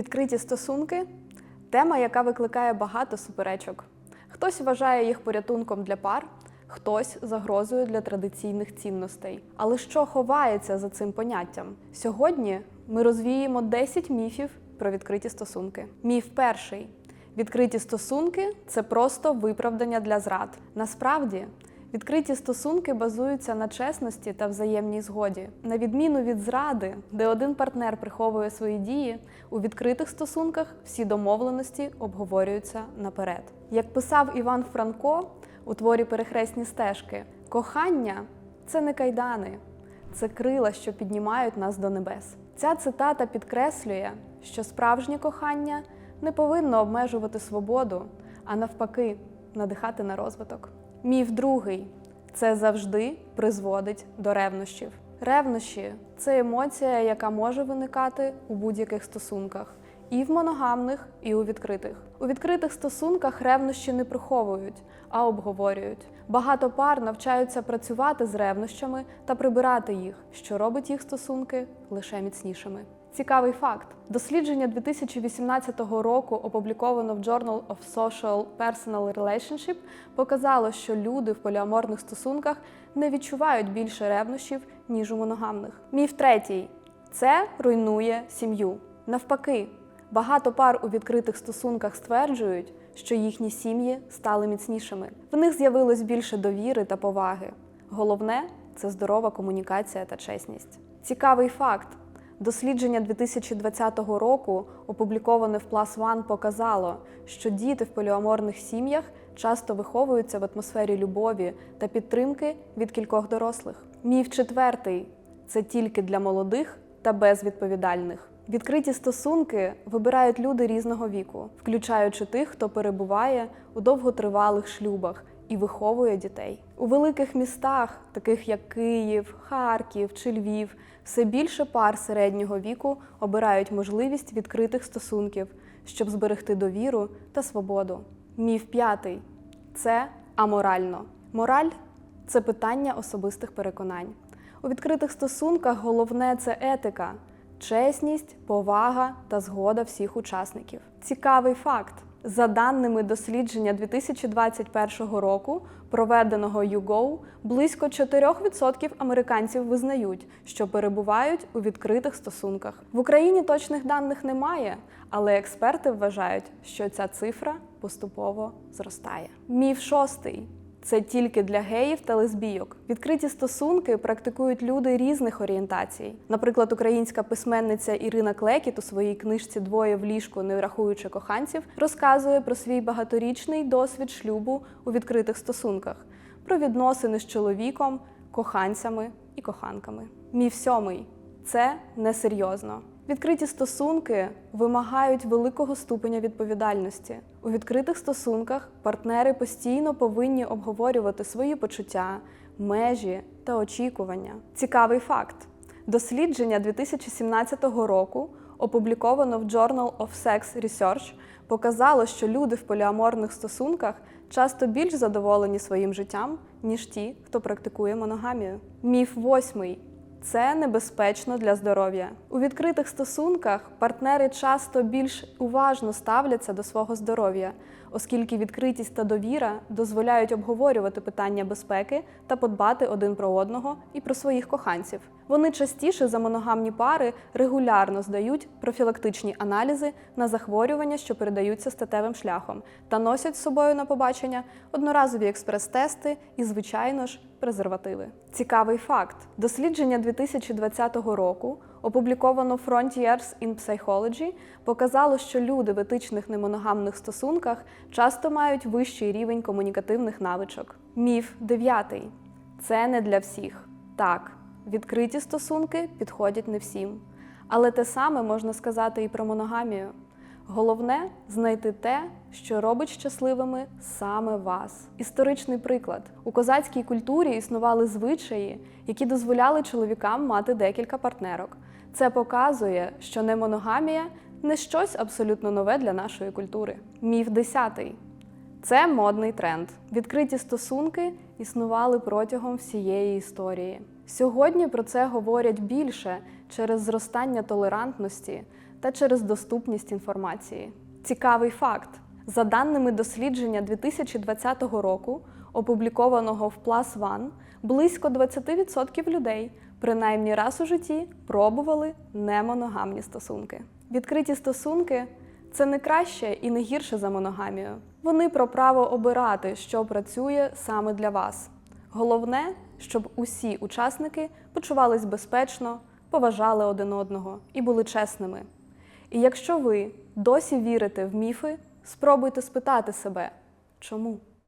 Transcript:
Відкриті стосунки тема, яка викликає багато суперечок. Хтось вважає їх порятунком для пар, хтось загрозою для традиційних цінностей. Але що ховається за цим поняттям? Сьогодні ми розвіємо 10 міфів про відкриті стосунки. Міф перший: відкриті стосунки це просто виправдання для зрад. Насправді. Відкриті стосунки базуються на чесності та взаємній згоді. На відміну від зради, де один партнер приховує свої дії, у відкритих стосунках всі домовленості обговорюються наперед. Як писав Іван Франко у творі Перехресні стежки, кохання це не кайдани, це крила, що піднімають нас до небес. Ця цитата підкреслює, що справжнє кохання не повинно обмежувати свободу, а навпаки, надихати на розвиток. Міф другий це завжди призводить до ревнощів. Ревнощі це емоція, яка може виникати у будь-яких стосунках, і в моногамних, і у відкритих. У відкритих стосунках ревнощі не приховують, а обговорюють. Багато пар навчаються працювати з ревнощами та прибирати їх, що робить їх стосунки лише міцнішими. Цікавий факт: дослідження 2018 року, опубліковано в Journal of Social Personal Relationship, показало, що люди в поліаморних стосунках не відчувають більше ревнощів, ніж у моногамних. Міф третій це руйнує сім'ю. Навпаки, багато пар у відкритих стосунках стверджують, що їхні сім'ї стали міцнішими. В них з'явилось більше довіри та поваги. Головне це здорова комунікація та чесність. Цікавий факт. Дослідження 2020 року, опубліковане в Plus One, показало, що діти в поліаморних сім'ях часто виховуються в атмосфері любові та підтримки від кількох дорослих. Міф четвертий це тільки для молодих та безвідповідальних. Відкриті стосунки вибирають люди різного віку, включаючи тих, хто перебуває у довготривалих шлюбах і виховує дітей. У великих містах, таких як Київ, Харків чи Львів, все більше пар середнього віку обирають можливість відкритих стосунків, щоб зберегти довіру та свободу. Міф п'ятий це аморально. Мораль це питання особистих переконань. У відкритих стосунках головне це етика, чесність, повага та згода всіх учасників. Цікавий факт. За даними дослідження 2021 року, проведеного YouGo, близько 4% американців визнають, що перебувають у відкритих стосунках. В Україні точних даних немає, але експерти вважають, що ця цифра поступово зростає. Міф шостий. Це тільки для геїв та лесбійок. Відкриті стосунки практикують люди різних орієнтацій. Наприклад, українська письменниця Ірина Клекіт у своїй книжці Двоє в ліжку, не врахуючи коханців, розказує про свій багаторічний досвід шлюбу у відкритих стосунках, про відносини з чоловіком, коханцями і коханками. Міф сьомий це несерйозно. Відкриті стосунки вимагають великого ступеня відповідальності. У відкритих стосунках партнери постійно повинні обговорювати свої почуття, межі та очікування. Цікавий факт: дослідження 2017 року, опубліковано в Journal of Sex Research, показало, що люди в поліаморних стосунках часто більш задоволені своїм життям, ніж ті, хто практикує моногамію. Міф восьмий. Це небезпечно для здоров'я. У відкритих стосунках партнери часто більш уважно ставляться до свого здоров'я, оскільки відкритість та довіра дозволяють обговорювати питання безпеки та подбати один про одного і про своїх коханців. Вони частіше за моногамні пари регулярно здають профілактичні аналізи на захворювання, що передаються статевим шляхом, та носять з собою на побачення одноразові експрес-тести і, звичайно ж, презервативи. Цікавий факт: дослідження 2020 року, опубліковано Frontiers in Psychology, показало, що люди в етичних немоногамних стосунках часто мають вищий рівень комунікативних навичок. Міф дев'ятий це не для всіх. Так, відкриті стосунки підходять не всім. Але те саме можна сказати і про моногамію. Головне знайти те, що робить щасливими саме вас. Історичний приклад: у козацькій культурі існували звичаї, які дозволяли чоловікам мати декілька партнерок. Це показує, що немоногамія не щось абсолютно нове для нашої культури. Міф десятий. Це модний тренд. Відкриті стосунки існували протягом всієї історії. Сьогодні про це говорять більше через зростання толерантності, та через доступність інформації. Цікавий факт: за даними дослідження 2020 року, опублікованого в PLAS ONE, близько 20% людей принаймні раз у житті пробували немоногамні стосунки. Відкриті стосунки це не краще і не гірше за моногамію. Вони про право обирати, що працює саме для вас. Головне, щоб усі учасники почувались безпечно, поважали один одного і були чесними. І якщо ви досі вірите в міфи, спробуйте спитати себе, чому.